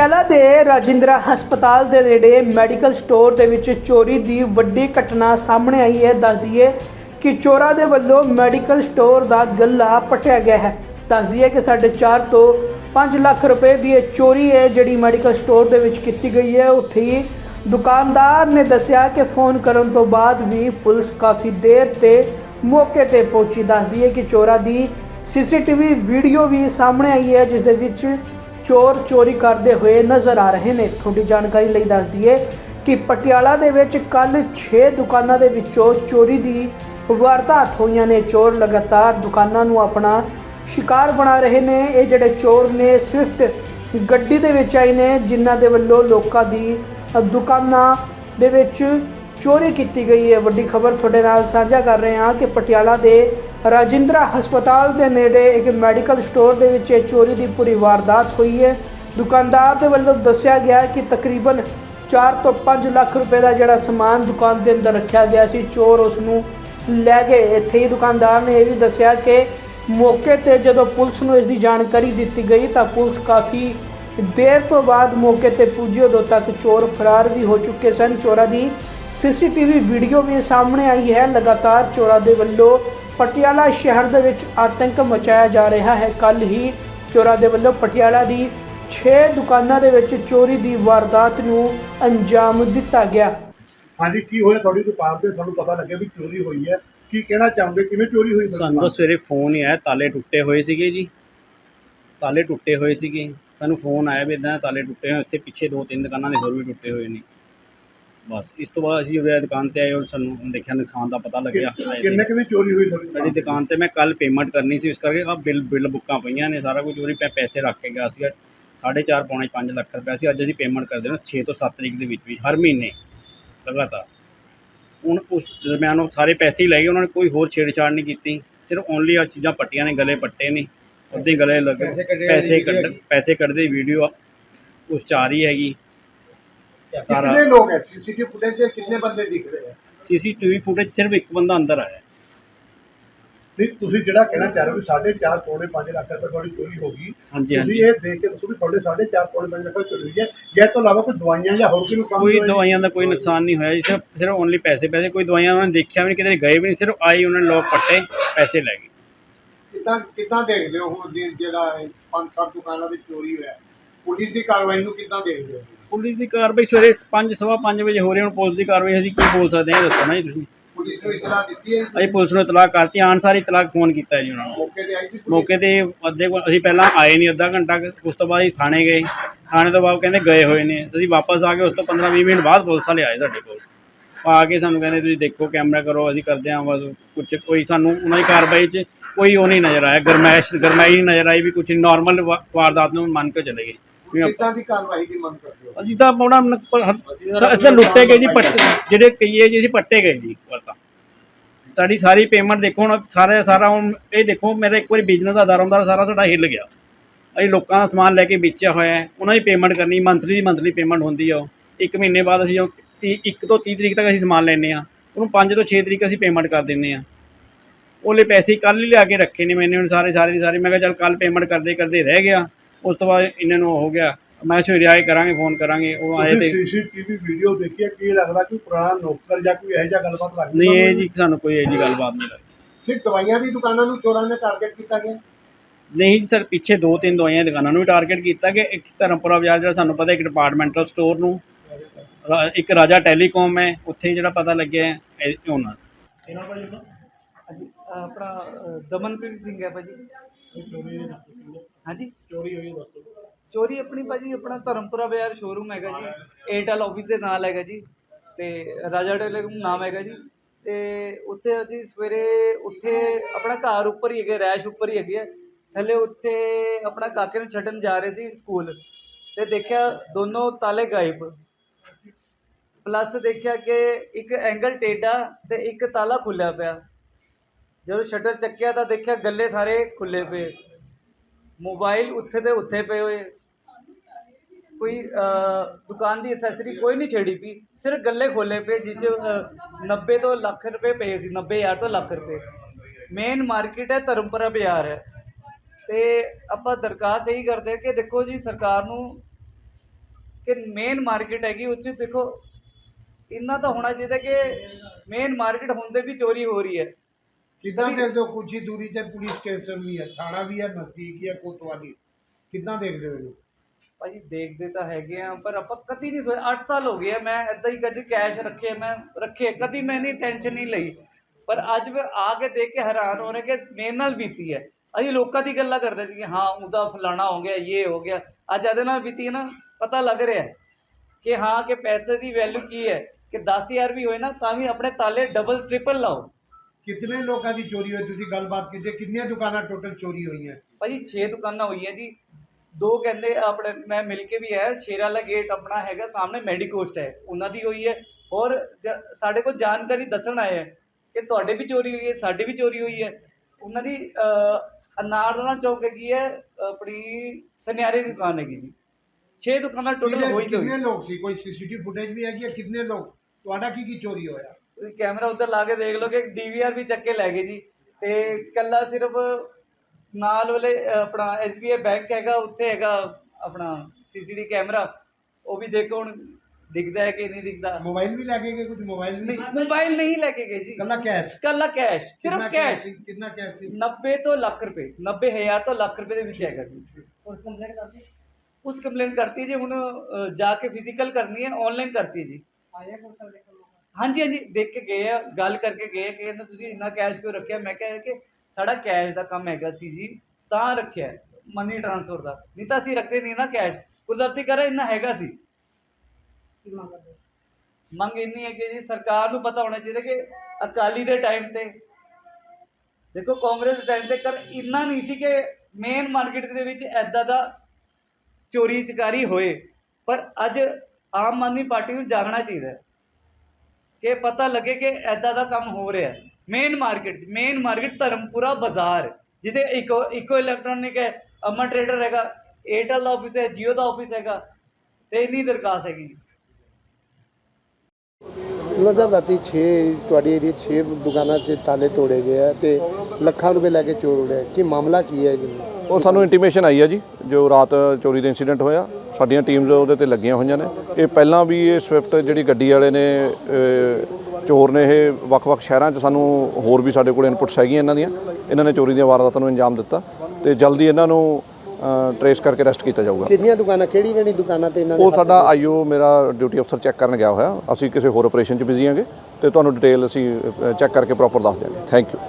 ਪਟਿਆਲਾ ਦੇ ਰਾਜਿੰਦਰਾ ਹਸਪਤਾਲ ਦੇ ਨੇੜੇ ਮੈਡੀਕਲ ਸਟੋਰ ਦੇ ਵਿੱਚ ਚੋਰੀ ਦੀ ਵੱਡੀ ਘਟਨਾ ਸਾਹਮਣੇ ਆਈ ਹੈ। ਦੱਸ ਦਈਏ ਕਿ ਚੋਰਾਂ ਦੇ ਵੱਲੋਂ ਮੈਡੀਕਲ ਸਟੋਰ ਦਾ ਗੱਲਾ ਪਟਿਆ ਗਿਆ ਹੈ। ਦੱਸ ਦਈਏ ਕਿ ਸਾਡੇ 4 ਤੋਂ 5 ਲੱਖ ਰੁਪਏ ਦੀ ਇਹ ਚੋਰੀ ਹੈ, ਜਿਹੜੀ ਮੈਡੀਕਲ ਸਟੋਰ ਦੇ ਵਿੱਚ ਕੀਤੀ ਗਈ ਹੈ। ਉੱਥੇ ਹੀ ਦੁਕਾਨਦਾਰ ਨੇ ਦੱਸਿਆ ਕਿ ਫੋਨ ਕਰਨ ਤੋਂ ਬਾਅਦ ਵੀ ਪੁਲਿਸ ਕਾਫੀ ਦੇਰ ਤੇ ਮੌਕੇ ਤੇ ਪਹੁੰਚੀ। ਦੱਸ ਦਈਏ ਕਿ ਚੋਰਾਂ ਦੀ ਸੀਸੀਟੀਵੀ ਵੀਡੀਓ ਵੀ ਸਾਹਮਣੇ ਆਈ ਹੈ, ਜਿਸ ਦੇ ਵਿੱਚ ਚੋਰ ਚੋਰੀ ਕਰਦੇ ਹੋਏ ਨਜ਼ਰ ਆ ਰਹੇ ਨੇ। ਥੋੜੀ ਜਾਣਕਾਰੀ ਲਈ ਦੱਸ ਦਈਏ ਕਿ ਪਟਿਆਲਾ ਦੇ ਵਿੱਚ ਕੱਲ 6 ਦੁਕਾਨਾਂ ਦੇ ਵਿੱਚੋਂ ਚੋਰੀ ਦੀ ਵਾਰਦਾਤ ਹੋਈਆਂ ਨੇ। ਚੋਰ ਲਗਾਤਾਰ ਦੁਕਾਨਾਂ ਨੂੰ ਆਪਣਾ ਸ਼ਿਕਾਰ ਬਣਾ ਰਹੇ ਨੇ। ਇਹ ਜਿਹੜੇ ਚੋਰ ਨੇ, ਸਵਿਫਟ ਗੱਡੀ ਦੇ ਵਿੱਚ ਆਏ ਨੇ, ਜਿਨ੍ਹਾਂ ਦੇ ਵੱਲੋਂ ਲੋਕਾਂ ਦੀ ਦੁਕਾਨਾਂ ਦੇ ਵਿੱਚ ਚੋਰੀ ਕੀਤੀ ਗਈ ਹੈ। ਵੱਡੀ ਖਬਰ ਤੁਹਾਡੇ ਨਾਲ ਸਾਂਝਾ ਕਰ ਰਹੇ ਹਾਂ ਕਿ ਪਟਿਆਲਾ ਦੇ ਰਾਜਿੰਦਰਾ ਹਸਪਤਾਲ ਦੇ ਨੇੜੇ ਇੱਕ ਮੈਡੀਕਲ ਸਟੋਰ ਦੇ ਵਿੱਚ ਇਹ ਚੋਰੀ ਦੀ ਪੂਰੀ ਵਾਰਦਾਤ ਹੋਈ ਹੈ। ਦੁਕਾਨਦਾਰ ਦੇ ਵੱਲੋਂ ਦੱਸਿਆ ਗਿਆ ਕਿ ਤਕਰੀਬਨ 4 ਤੋਂ 5 ਲੱਖ ਰੁਪਏ ਦਾ ਜਿਹੜਾ ਸਮਾਨ ਦੁਕਾਨ ਦੇ ਅੰਦਰ ਰੱਖਿਆ ਗਿਆ ਸੀ, ਚੋਰ ਉਸ ਨੂੰ ਲੈ ਗਏ। ਇੱਥੇ ਹੀ ਦੁਕਾਨਦਾਰ ਨੇ ਇਹ ਵੀ ਦੱਸਿਆ ਕਿ ਮੌਕੇ ਤੇ ਜਦੋਂ ਪੁਲਿਸ ਨੂੰ ਇਸ ਦੀ ਜਾਣਕਾਰੀ ਦਿੱਤੀ ਗਈ ਤਾਂ ਪੁਲਿਸ ਕਾਫੀ ਦੇਰ ਤੋਂ ਬਾਅਦ ਮੌਕੇ ਤੇ ਪੁੱਜੀ। ਉਦੋਂ ਤੱਕ ਚੋਰ ਫਰਾਰ ਵੀ ਹੋ ਚੁੱਕੇ ਸਨ। ਚੋਰਾਂ ਦੀ ਸੀਸੀਟੀਵੀ ਵੀਡੀਓ ਵੀ ਸਾਹਮਣੇ ਆਈ ਹੈ। ਲਗਾਤਾਰ ਚੋਰਾਂ ਦੇ ਵੱਲੋਂ ਪਟਿਆਲਾ ਸ਼ਹਿਰ ਦੇ ਵਿੱਚ ਆਤੰਕ ਮਚਾਇਆ ਜਾ ਰਿਹਾ ਹੈ। ਕੱਲ ਹੀ ਚੋਰਾਂ ਦੇ ਵੱਲੋਂ ਪਟਿਆਲਾ ਦੀ 6 ਦੁਕਾਨਾਂ ਦੇ ਵਿੱਚ ਚੋਰੀ ਦੀ ਵਾਰਦਾਤ ਨੂੰ ਅੰਜਾਮ ਦਿੱਤਾ ਗਿਆ। ਹਾਂਜੀ ਕੀ ਹੋਇਆ ਤੁਹਾਡੀ ਦੁਕਾਨ ਤੇ? ਤੁਹਾਨੂੰ ਪਤਾ ਲੱਗਿਆ ਵੀ ਚੋਰੀ ਹੋਈ ਹੈ। ਕੀ ਕਹਿਣਾ ਚਾਹੋਗੇ? ਕਿਵੇਂ ਚੋਰੀ ਹੋਈ ਸਾਨੂੰ? ਤਾਂ ਸਵੇਰੇ ਫੋਨ ਹੀ ਆਇਆ ਤਾਲੇ ਟੁੱਟੇ ਹੋਏ ਸੀਗੇ ਜੀ। ਤਾਲੇ ਟੁੱਟੇ ਹੋਏ ਸੀਗੇ। ਸਾਨੂੰ ਫੋਨ ਆਇਆ ਵੀ ਇਦਾਂ ਤਾਲੇ ਟੁੱਟੇ ਹੋਏ ਇੱਥੇ ਪਿੱਛੇ ਦੋ ਤਿੰਨ ਦੁਕਾਨਾਂ ਦੇ ਹੋਰ ਵੀ ਟੁੱਟੇ ਹੋਏ ਨੇ। ਬਸ ਇਸ ਤੋਂ ਬਾਅਦ ਅਸੀਂ ਉਹਦੇ ਦੁਕਾਨ ਤੇ ਆਏ ਔਰ ਸਾਨੂੰ ਦੇਖਿਆ ਨੁਕਸਾਨ ਦਾ ਪਤਾ ਲੱਗਿਆ। ਕਿ- ਕਿੰਨੇ ਕਿਵੇਂ ਚੋਰੀ ਹੋਈ ਤੁਹਾਡੀ ਸਾਡੀ ਦੁਕਾਨ? ਤੇ ਮੈਂ ਕੱਲ ਪੇਮੈਂਟ ਕਰਨੀ ਸੀ ਇਸ ਕਰਕੇ ਆ ਬਿੱਲ ਬਿੱਲ ਬੁੱਕਾਂ ਪਈਆਂ ਨੇ ਸਾਰਾ ਕੁਝ ਉਹਦੇ ਪੈ ਪੈਸੇ ਰੱਖ ਕੇ ਗਿਆ ਸੀ ਸਾਢੇ ਚਾਰ ਪੌਣੇ 5 ਲੱਖ ਰੁਪਏ ਸੀ। ਅੱਜ ਅਸੀਂ ਪੇਮੈਂਟ ਕਰਦੇ ਹਾਂ 6 ਤੋਂ 7 ਤਰੀਕ ਦੇ ਵਿੱਚ ਵਿੱਚ ਹਰ ਮਹੀਨੇ ਲਗਾਤਾਰ। ਹੁਣ ਉਸ ਦਰਮਿਆਨ ਉਹ ਸਾਰੇ ਪੈਸੇ ਹੀ ਲੈ ਗਏ ਉਹਨਾਂ ਨੇ ਕੋਈ ਹੋਰ ਛੇੜਛਾੜ ਨਹੀਂ ਕੀਤੀ। ਸਿਰਫ ਓਨਲੀ ਆ ਚੀਜ਼ਾਂ ਪੱਟੀਆਂ ਨੇ ਗਲੇ ਪੱਟੇ ਨੇ ਹੀ ਗਲੇ ਲੱਗੇ ਪੈਸੇ ਕੱਢ ਪੈਸੇ ਕੱਢਦੇ ਵੀਡੀਓ ਉਸ ਚ ਆ ਰਹੀ ਹੈਗੀ। ਸਾਰਾ ਕਿੰਨੇ ਲੋਕ ਹੈ ਸੀਸੀਟੀਵੀ ਫੁਟੇਜ ਤੇ ਕਿੰਨੇ ਬੰਦੇ ਦਿਖ ਰਹੇ ਹੈ ਸੀਸੀਟੀਵੀ ਫੁਟੇਜ ਸਿਰਫ ਇੱਕ ਬੰਦਾ ਅੰਦਰ ਆਇਆ ਨਹੀਂ ਤੁਸੀਂ ਜਿਹੜਾ ਕਹਿਣਾ ਚਾਹ ਰਹੇ ਹੋ ਵੀ 4.5 ਪੌਣੇ 5 ਲੱਖ ਰੁਪਏ ਤੁਹਾਡੀ ਚੋਰੀ ਹੋ ਗਈ ਹਾਂਜੀ ਤੁਸੀਂ ਇਹ ਦੇਖ ਕੇ ਦੱਸੋ ਵੀ ਤੁਹਾਡੇ 4.5 ਪੌਣੇ 5 ਲੱਖ ਰੁਪਏ ਚੋਰੀ ਹੋਈ ਹੈ ਜਾਂ ਇਹ ਤੋਂ ਇਲਾਵਾ ਕੋਈ ਦਵਾਈਆਂ ਜਾਂ ਹੋਰ ਕੋਈ ਨੁਕਸਾਨ ਕੋਈ ਹੋਇਆ? ਦਵਾਈਆਂ ਦਾ ਕੋਈ ਨੁਕਸਾਨ ਨਹੀਂ ਹੋਇਆ ਜੀ ਸਿਰਫ ਸਿਰਫ ਓਨਲੀ ਪੈਸੇ ਪੈਸੇ ਕੋਈ ਦਵਾਈਆਂ ਉਹਨਾਂ ਨੇ ਦੇਖਿਆ ਵੀ ਨਹੀਂ ਕਿਤੇ ਗਏ ਵੀ ਨਹੀਂ ਸਿਰਫ ਆਈ ਉਹਨਾਂ ਨੇ ਲੋਕ ਪੱਟੇ ਪੈਸੇ ਲੈ ਗਏ ਕਿੱਦਾਂ ਕਿੱਦਾਂ ਦੇਖਦੇ ਹੋ ਹੁਣ ਜੇ- ਜਿਹੜਾ ਇਹ ਪੰਜ ਸੱਤ ਦੁਕਾਨਾਂ ਦੀ ਚੋਰੀ ਹੋਇਆ ਪੁਲਿਸ ਦੀ ਕਾਰਵਾਈ ਨੂੰ ਕਿੱਦਾਂ ਦੇਖਦੇ ਹੋ? ਪੁਲਿਸ ਦੀ ਕਾਰਵਾਈ ਸਵੇਰੇ 5 ਸਵਾ 5 ਵਜੇ ਹੋ ਰਹੀ ਹੁਣ ਪੁਲਿਸ ਦੀ ਕਾਰਵਾਈ ਅਸੀਂ ਕੀ ਬੋਲ ਸਕਦੇ ਹਾਂ ਇਹ ਦੱਸੋ ਨਾ ਜੀ ਤੁਸੀਂ। ਪੁਲਿਸ ਨੂੰ ਇਤਲਾਹ ਦਿੱਤੀ ਹੈ? ਅਸੀਂ ਪੁਲਿਸ ਨੂੰ ਇਤਲਾਹ ਕਰਤੀ ਆਣ ਸਾਰੀ ਇਤਲਾਹ ਫੋਨ ਕੀਤਾ ਹੈ ਜੀ ਉਹਨਾਂ ਨੂੰ। ਮੌਕੇ ਤੇ ਆਈ ਸੀ ਪੁਲਿਸ? ਮੌਕੇ ਤੇ ਅੱਧੇ ਕੋਲ ਅਸੀਂ ਪਹਿਲਾਂ ਆਏ ਨਹੀਂ ਅੱਧਾ ਘੰਟਾ ਕੁ, ਉਸ ਤੋਂ ਬਾਅਦ ਅਸੀਂ ਥਾਣੇ ਗਏ। ਥਾਣੇ ਤੋਂ ਬਾਅਦ ਕਹਿੰਦੇ ਗਏ ਹੋਏ ਨੇ। ਅਸੀਂ ਵਾਪਸ ਆ ਕੇ ਉਸ ਤੋਂ 15 20 ਮਿੰਟ ਬਾਅਦ ਪੁਲਿਸ ਵਾਲੇ ਆਏ ਸਾਡੇ ਕੋਲ। ਆ ਕੇ ਸਾਨੂੰ ਕਹਿੰਦੇ ਤੁਸੀਂ ਦੇਖੋ ਕੈਮਰਾ ਕਰੋ ਅਸੀਂ ਕਰਦੇ ਹਾਂ ਬਸ ਕੁਝ ਕੋਈ ਸਾਨੂੰ ਉਹਨਾਂ ਦੀ ਕਾਰਵਾਈ 'ਚ ਕੋਈ ਉਹ ਨਹੀਂ ਨਜ਼ਰ ਆਇਆ। ਗਰਮੈਸ਼ ਗਰਮਾਈ ਨਹੀਂ ਨਜ਼ਰ ਆਈ ਵੀ ਕੁਝ ਨਾਰਮਲ ਵਾਰਦਾਤ ਨੂੰ ਮੰਨ ਕੇ ਚਲੇ ਗਏ। ਕਿੱਦਾਂ ਦੀ ਕਾਰਵਾਈ ਦੀ ਮੰਗ ਕਰਦੇ ਹੋ? ਅਸੀਂ ਤਾਂ ਸ- ਅਸੀਂ ਲੁੱਟੇ ਗਏ ਜੀ ਪੱਟੇ ਜਿਹੜੇ ਕਹੀਏ ਜੀ ਅਸੀਂ ਪੱਟੇ ਗਏ ਜੀ ਤਾਂ। ਸਾਡੀ ਸਾਰੀ ਪੇਮੈਂਟ ਦੇਖੋ ਹੁਣ ਸਾਰੇ ਸਾਰਾ ਹੁਣ ਇਹ ਦੇਖੋ ਮੇਰਾ ਇੱਕ ਵਾਰੀ ਬਿਜ਼ਨਸ ਦਾ ਦਰਮਦਾਰ ਸਾਰਾ ਸਾਡਾ ਹਿੱਲ ਗਿਆ। ਅਸੀਂ ਲੋਕਾਂ ਦਾ ਸਮਾਨ ਲੈ ਕੇ ਵੇਚਿਆ ਹੋਇਆ ਹੈ ਉਹਨਾਂ ਦੀ ਪੇਮੈਂਟ ਕਰਨੀ ਮੰਥਲੀ ਦੀ ਮੰਥਲੀ ਪੇਮੈਂਟ ਹੁੰਦੀ ਆ ਇੱਕ ਮਹੀਨੇ ਬਾਅਦ ਅਸੀਂ ਇੱਕ ਤੋਂ 30 ਤਰੀਕ ਤੱਕ ਅਸੀਂ ਸਮਾਨ ਲੈਂਦੇ ਆ ਉਹਨੂੰ 5 ਤੋਂ 6 ਤਰੀਕ ਅਸੀਂ ਪੇਮੈਂਟ ਕਰ ਦਿੰਦੇ ਆ ਉਹਲੇ ਪੈਸੇ ਕੱਲ ਹੀ ਲਿਆ ਕੇ ਰੱਖੇ ਨੇ ਮੈਨੇ ਹੁਣ ਸਾਰੇ ਸਾਰੇ ਦੀ ਸਾਰੇ। ਮੈਂ ਕਿਹਾ ਚੱਲ ਕੱਲ ਪੇਮੈਂਟ ਕਰਦੇ ਕਰਦੇ ਰਹਿ ਗਿਆ। ਉਸ ਤੋਂ ਬਾਅਦ ਇਹਨਾਂ ਨੂੰ ਹੋ ਗਿਆ ਮੈਂ ਸਵੇਰੇ ਆਏ ਕਰਾਂਗੇ ਫੋਨ ਕਰਾਂਗੇ ਉਹ ਆਏ ਤੇ ਸੀਸੀਟੀਵੀ ਵੀਡੀਓ ਦੇਖੀ ਹੈ ਕੀ ਲੱਗਦਾ ਕੋਈ ਪੁਰਾਣਾ ਨੌਕਰ ਜਾਂ ਕੋਈ ਇਹੋ ਜਿਹਾ ਗੱਲਬਾਤ ਲੱਗਦੀ ਨਹੀਂ ਇਹ? ਜੀ ਸਾਨੂੰ ਕੋਈ ਇਹ ਜੀ ਗੱਲਬਾਤ ਨਹੀਂ ਲੱਗੀ। ਸਿਰਫ ਦਵਾਈਆਂ ਦੀ ਦੁਕਾਨਾਂ ਨੂੰ ਚੋਰਾਂ ਨੇ ਟਾਰਗੇਟ ਕੀਤਾ ਗਿਆ? ਨਹੀਂ ਜੀ ਸਰ ਪਿੱਛੇ ਦੋ ਤਿੰਨ ਦਵਾਈਆਂ ਦੀ ਦੁਕਾਨਾਂ ਨੂੰ ਵੀ ਟਾਰਗੇਟ ਕੀਤਾ ਕਿ ਇੱਕ ਧਰਮਪੁਰਾ ਬਾਜ਼ਾਰ ਜਿਹੜਾ ਸਾਨੂੰ ਪਤਾ ਇੱਕ ਡਿਪਾਰਟਮੈਂਟਲ ਸਟੋਰ ਨੂੰ ਇੱਕ ਰਾਜਾ ਟੈਲੀਕਾਮ ਹੈ ਉੱਥੇ ਜਿਹੜਾ ਪਤਾ ਲੱਗਿਆ ਹੈ ਉਹਨਾਂ ਹਾਂਜੀ ਆਪਣਾ ਅ, ਦਮਨਪ੍ਰੀਤ ਸਿੰਘ ਹੈ ਭਾਜੀ। ਹਾਂਜੀ। ਚੋਰੀ ਹੋਈ ਦੱਸੋ। ਚੋਰੀ ਆਪਣੀ ਭਾਜੀ, ਆਪਣਾ ਧਰਮਪੁਰਾ ਬਾਜ਼ਾਰ ਸ਼ੋਰੂਮ ਹੈਗਾ ਜੀ। ਏਅਰਟੈਲ ਆਫਿਸ ਦੇ ਨਾਲ ਹੈਗਾ ਜੀ। ਤੇ ਰਾਜਾ ਟੈਲੀਕਾਮ ਨਾਮ ਹੈਗਾ ਜੀ। ਤੇ ਉੱਥੇ ਅਸੀਂ ਸਵੇਰੇ ਉੱਥੇ ਆਪਣਾ ਘਰ ਉੱਪਰ ਹੀ ਹੈਗੇ, ਰੈਸ਼ ਉੱਪਰ ਹੀ ਹੈਗੇ ਆ। ਥੱਲੇ ਉੱਥੇ ਆਪਣਾ ਕਾਕੇ ਨੂੰ ਛੱਡਣ ਜਾ ਰਹੇ ਸੀ ਸਕੂਲ ਤੇ ਦੇਖਿਆ ਦੋਨੋਂ ਤਾਲੇ ਗਾਇਬ। ਪਲੱਸ ਦੇਖਿਆ ਕਿ ਇੱਕ ਐਂਗਲ ਟੇਢਾ ਤੇ ਇੱਕ ਤਾਲਾ ਖੁੱਲਿਆ ਪਿਆ। ਜਦੋਂ ਸ਼ਟਰ ਚੱਕਿਆ ਤਾਂ ਦੇਖਿਆ ਗੱਲੇ ਸਾਰੇ ਖੁੱਲੇ ਪਏ। ਮੋਬਾਈਲ ਉੱਥੇ ਦੇ ਉੱਥੇ ਪਏ ਹੋਏ। ਕੋਈ ਦੁਕਾਨ ਦੀ ਐਸੈਸਰੀ ਕੋਈ ਨਹੀਂ ਛੇੜੀ ਪਈ। ਸਿਰਫ ਗੱਲੇ ਖੋਲੇ ਪਏ ਜਿਸ 'ਚ ਅਹ, 90 ਤੋਂ ਲੱਖ ਰੁਪਏ ਪਏ ਸੀ 90000 ਤੋਂ ਲੱਖ ਰੁਪਏ। ਮੇਨ ਮਾਰਕੀਟ ਹੈ ਧਰਮਪੁਰਾ ਬਾਜ਼ਾਰ ਹੈ। ਤੇ ਆਪਾਂ ਦਰਖਾਸਤ ਇਹੀ ਕਰਦੇ ਕਿ ਦੇਖੋ ਜੀ ਸਰਕਾਰ ਨੂੰ ਕਿ ਮੇਨ ਮਾਰਕੀਟ ਹੈਗੀ ਉਹ 'ਚ ਦੇਖੋ ਇੰਨਾ ਤਾਂ ਹੋਣਾ ਚਾਹੀਦਾ ਕਿ ਮੇਨ ਮਾਰਕੀਟ ਹੁੰਦੇ ਵੀ ਚੋਰੀ ਹੋ ਰਹੀ ਹੈ। ਕਿੱਦਾਂ ਦੇਖਦੇ ਹੋ ਕੁਛ ਹੀ ਦੂਰੀ ਤੇ ਪੁਲਿਸ ਸਟੇਸ਼ਨ ਵੀ ਹੈ ਥਾਣਾ ਵੀ ਹੈ ਨਜ਼ਦੀਕ ਹੀ ਹੈ ਕੋਤਵਾਲੀ? ਕਿੱਦਾਂ ਦੇਖਦੇ ਹੋ ਇਹਨੂੰ? ਭਾਜੀ, ਦੇਖਦੇ ਤਾਂ ਹੈਗੇ ਆ, ਪਰ ਆਪਾਂ ਕਦੀ ਨਹੀਂ ਸੋਏ 8 ਸਾਲ ਹੋ ਗਏ ਆ, ਮੈਂ ਇਦਾਂ ਹੀ ਕਦੀ ਕੈਸ਼ ਰੱਖੇ, ਮੈਂ ਰੱਖੇ, ਕਦੀ ਮੈਂ ਨਹੀਂ ਟੈਨਸ਼ਨ ਨਹੀਂ ਲਈ। ਪਰ ਅੱਜ ਮੈਂ ਆ ਕੇ ਦੇਖ ਕੇ ਹੈਰਾਨ ਹੋ ਰਿਹਾ ਕਿ ਮੇਰੇ ਨਾਲ ਬੀਤੀ ਹੈ। ਅਸੀਂ ਲੋਕਾਂ ਦੀ ਗੱਲਾਂ ਕਰਦੇ ਸੀ ਕਿ ਹਾਂ, ਉਹਦਾ ਫਲਾਣਾ ਹੋ ਗਿਆ, ਇਹ ਹੋ ਗਿਆ। ਅੱਜ ਇਹਦੇ ਨਾਲ ਬੀਤੀ ਹੈ ਨਾ, ਪਤਾ ਲੱਗ ਰਿਹਾ ਕਿ ਹਾਂ, ਕਿ ਪੈਸੇ ਦੀ ਵੈਲਿਊ ਕੀ ਹੈ, ਕਿ 10000 ਵੀ ਹੋਏ ਨਾ, ਤਾਂ ਵੀ ਆਪਣੇ ਤਾਲੇ ਡਬਲ ਟ੍ਰਿਪਲ ਲਾਓ। ਕਿੰਨੇ ਲੋਕਾਂ ਦੀ ਚੋਰੀ ਹੋਈ ਤੁਸੀਂ ਗੱਲਬਾਤ ਕੀਤੀ ਕਿੰਨੀਆਂ ਦੁਕਾਨਾਂ ਟੋਟਲ ਚੋਰੀ ਹੋਈਆਂ? ਭਾਜੀ 6 ਦੁਕਾਨਾਂ ਹੋਈਆਂ ਜੀ। ਦੋ ਕਹਿੰਦੇ ਆਪਣੇ ਮੈਂ ਮਿਲ ਕੇ ਵੀ ਹੈ ਸ਼ੇਰ ਵਾਲਾ ਗੇਟ ਆਪਣਾ ਹੈਗਾ ਸਾਹਮਣੇ ਮੈਡੀਕੋਸਟ ਹੈ ਉਹਨਾਂ ਦੀ ਹੋਈ ਹੈ। ਔਰ ਸਾਡੇ ਕੋਲ ਜਾਣਕਾਰੀ ਦੱਸਣ ਆਏ ਹੈ ਕਿ ਤੁਹਾਡੇ ਵੀ ਚੋਰੀ ਹੋਈ ਹੈ ਸਾਡੀ ਵੀ ਚੋਰੀ ਹੋਈ ਹੈ। ਉਹਨਾਂ ਦੀ ਅਨਾਰਦਾਨਾ ਚੌਕ ਹੈਗੀ ਹੈ ਆਪਣੀ ਸੁਨਿਆਰੇ ਦੀ ਦੁਕਾਨ ਹੈਗੀ ਜੀ। 6 ਦੁਕਾਨਾਂ ਟੋਟਲ ਹੋਈ ਤੇ ਕਿੰਨੇ ਲੋਕ ਸੀ? ਕੋਈ ਸੀਸੀਟੀਵੀ ਫੁਟੇਜ ਵੀ ਹੈਗੀ ਹੈ? ਕਿੰਨੇ ਲੋਕ? ਤੁਹਾਡਾ ਕੀ ਕੀ ਚੋਰੀ ਹੋਇਆ? ਕੈਮਰਾ ਉੱਧਰ ਲਾ ਕੇ ਦੇਖ ਲਓ ਕਿ ਡੀਵੀਆਰ ਵੀ ਚੱਕ ਕੇ ਲੈ ਗਏ ਜੀ ਤੇ ਕੱਲਾ ਸਿਰਫ ਨਾਲ ਵਾਲੇ ਅਹ, ਆਪਣਾ ਐਸਬੀਆਈ ਬੈਂਕ ਹੈਗਾ ਉੱਥੇ ਹੈਗਾ ਆਪਣਾ ਸੀਸੀਟੀ ਕੈਮਰਾ ਉਹ ਵੀ ਦੇਖੋ ਹੁਣ ਦਿਖਦਾ ਹੈ ਕਿ ਨਹੀਂ ਦਿਖਦਾ ਮੋਬਾਈਲ ਵੀ ਲੈ ਕੇ ਗਏ ਕੁਝ ਮੋਬਾਈਲ ਵੀ ਨਹੀਂ ਮੋਬਾਈਲ ਨਹੀਂ ਲੈ ਕੇ ਗਏ ਜੀ ਕੱਲਾ ਕੈਸ਼ ਕੱਲਾ ਕੈਸ਼ ਕਿੰਨਾ ਸਿਰਫ ਕੈਸ਼ ਸੀ ਕਿੰਨਾ ਕੈਸ਼ ਸੀ 90 ਤੋਂ ਲੱਖ ਰੁਪਏ 90000 ਤੋਂ ਲੱਖ ਰੁਪਏ ਦੇ ਵਿੱਚ ਹੈਗਾ ਜੀ ਉਸ ਕੰਪਲੇਂਟ ਕਰਤੀ ਉਸ ਕੰਪਲੇਂਟ ਕਰਤੀ ਹਾਂਜੀ ਹਾਂਜੀ ਦੇਖ ਕੇ ਗਏ ਆ ਗੱਲ ਕਰਕੇ ਗਏ ਕਿ ਕਹਿੰਦੇ ਤੁਸੀਂ ਇੰਨਾ ਕੈਸ਼ ਕਿਉਂ ਰੱਖਿਆ? ਮੈਂ ਕਿਹਾ ਕਿ ਸਾਡਾ ਕੈਸ਼ ਦਾ ਕੰਮ ਹੈਗਾ ਸੀ ਜੀ ਤਾਂ ਰੱਖਿਆ ਮਨੀ ਟ੍ਰਾਂਸਫਰ ਦਾ। ਨਹੀਂ ਤਾਂ ਅਸੀਂ ਰੱਖਦੇ ਨਹੀਂ ਨਾ ਕੈਸ਼ ਕੁਦਰਤੀ ਕਰ ਇੰਨਾ ਹੈਗਾ ਸੀ। ਮੰਗ ਇੰਨੀ ਹੈ ਕਿ ਜੀ ਸਰਕਾਰ ਨੂੰ ਪਤਾ ਹੋਣਾ ਚਾਹੀਦਾ ਕਿ ਅਕਾਲੀ ਦੇ ਟਾਈਮ ਤੇ ਦੇਖੋ ਕਾਂਗਰਸ ਦੇ ਟਾਈਮ ਤੇ ਕਰ ਇੰਨਾ ਨਹੀਂ ਸੀ ਕਿ ਮੇਨ ਮਾਰਕੀਟ ਦੇ ਵਿੱਚ ਐਦਾਂ ਦਾ ਚੋਰੀ ਚਕਾਰੀ ਹੋਏ ਪਰ ਅੱਜ ਆਮ ਆਦਮੀ ਪਾਰਟੀ ਨੂੰ ਜਾਗਣਾ ਚਾਹੀਦਾ। ਹੈ ਕਿ ਪਤਾ ਲੱਗੇ ਕਿ ਐਦਾਂ ਦਾ ਕੰਮ ਹੋ ਰਿਹਾ। ਮੇਨ ਮਾਰਕੀਟ 'ਚ ਮੇਨ ਮਾਰਕੀਟ ਧਰਮਪੁਰਾ ਬਾਜ਼ਾਰ। ਜਿਹਦੇ ਇਕੋ ਇਕੋ ਇਲੈਕਟ੍ਰੋਨਿਕ ਹੈ ਅਮਨ ਟ੍ਰੇਡਰ ਹੈਗਾ ਏਅਰਟੈਲ ਦਾ ਆਫਿਸ ਹੈ ਜੀਓ ਦਾ ਆਫਿਸ ਹੈਗਾ ਤੇ ਇੰਨੀ ਦਰਖਾਸਤ ਹੈਗੀ। ਉਹਨਾਂ ਦਾ ਰਾਤੀ 6 ਤੁਹਾਡੀ ਏਰੀਆ 6 ਦੁਕਾਨਾਂ 'ਚ ਤਾਲੇ ਤੋੜੇ ਗਏ ਆ ਤੇ ਲੱਖਾਂ ਰੁਪਏ ਲੈ ਕੇ ਚੋਰ ਉੜਿਆ। ਕੀ ਮਾਮਲਾ ਕੀ ਹੈ ਜੀ? ਉਹ ਸਾਨੂੰ ਇੰਟੀਮੇਸ਼ਨ ਆਈ ਹੈ ਜੀ ਜੋ ਰਾਤ ਚੋਰੀ ਦਾ ਇਨਸੀਡੈਂਟ ਹੋਇਆ। ਸਾਡੀਆਂ ਟੀਮਸ ਉਹਦੇ ਤੇ ਲੱਗੀਆਂ ਹੋਈਆਂ ਨੇ। ਇਹ ਪਹਿਲਾਂ ਵੀ ਇਹ ਸਵਿਫਟ ਜਿਹੜੀ ਗੱਡੀ ਵਾਲੇ ਨੇ ਚੋਰ ਨੇ ਇਹ ਵੱਖ-ਵੱਖ ਸ਼ਹਿਰਾਂ 'ਚ ਸਾਨੂੰ ਹੋਰ ਵੀ ਸਾਡੇ ਕੋਲ ਇਨਪੁਟਸ ਹੈਗੀਆਂ ਇਹਨਾਂ ਦੀਆਂ। ਇਹਨਾਂ ਨੇ ਚੋਰੀ ਦੀਆਂ ਵਾਰਦਾਤਾਂ ਨੂੰ ਅੰਜਾਮ ਦਿੱਤਾ ਤੇ ਜਲਦੀ ਇਹਨਾਂ ਨੂੰ ਟਰੇਸ ਕਰਕੇ ਅਰੈਸਟ ਕੀਤਾ ਜਾਊਗਾ। ਕਿੰਨੀਆਂ ਦੁਕਾਨਾਂ ਕਿਹੜੀ ਕਿਹੜੀ ਦੁਕਾਨਾਂ ਤੇ ਇਹਨਾਂ ਨੇ ਉਹ ਸਾਡਾ ਆਈਓ ਮੇਰਾ ਡਿਊਟੀ ਅਫਸਰ ਚੈੱਕ ਕਰਨ ਗਿਆ ਹੋਇਆ। ਅਸੀਂ ਕਿਸੇ ਹੋਰ ਆਪਰੇਸ਼ਨ 'ਚ ਬਿਜ਼ੀ ਹਾਂਗੇ ਤੇ ਤੁਹਾਨੂੰ ਡਿਟੇਲ ਅਸੀਂ ਚੈੱਕ ਕਰਕੇ ਪ੍ਰੋਪਰ ਦੱਸ ਦਿਆਂਗੇ। Thank you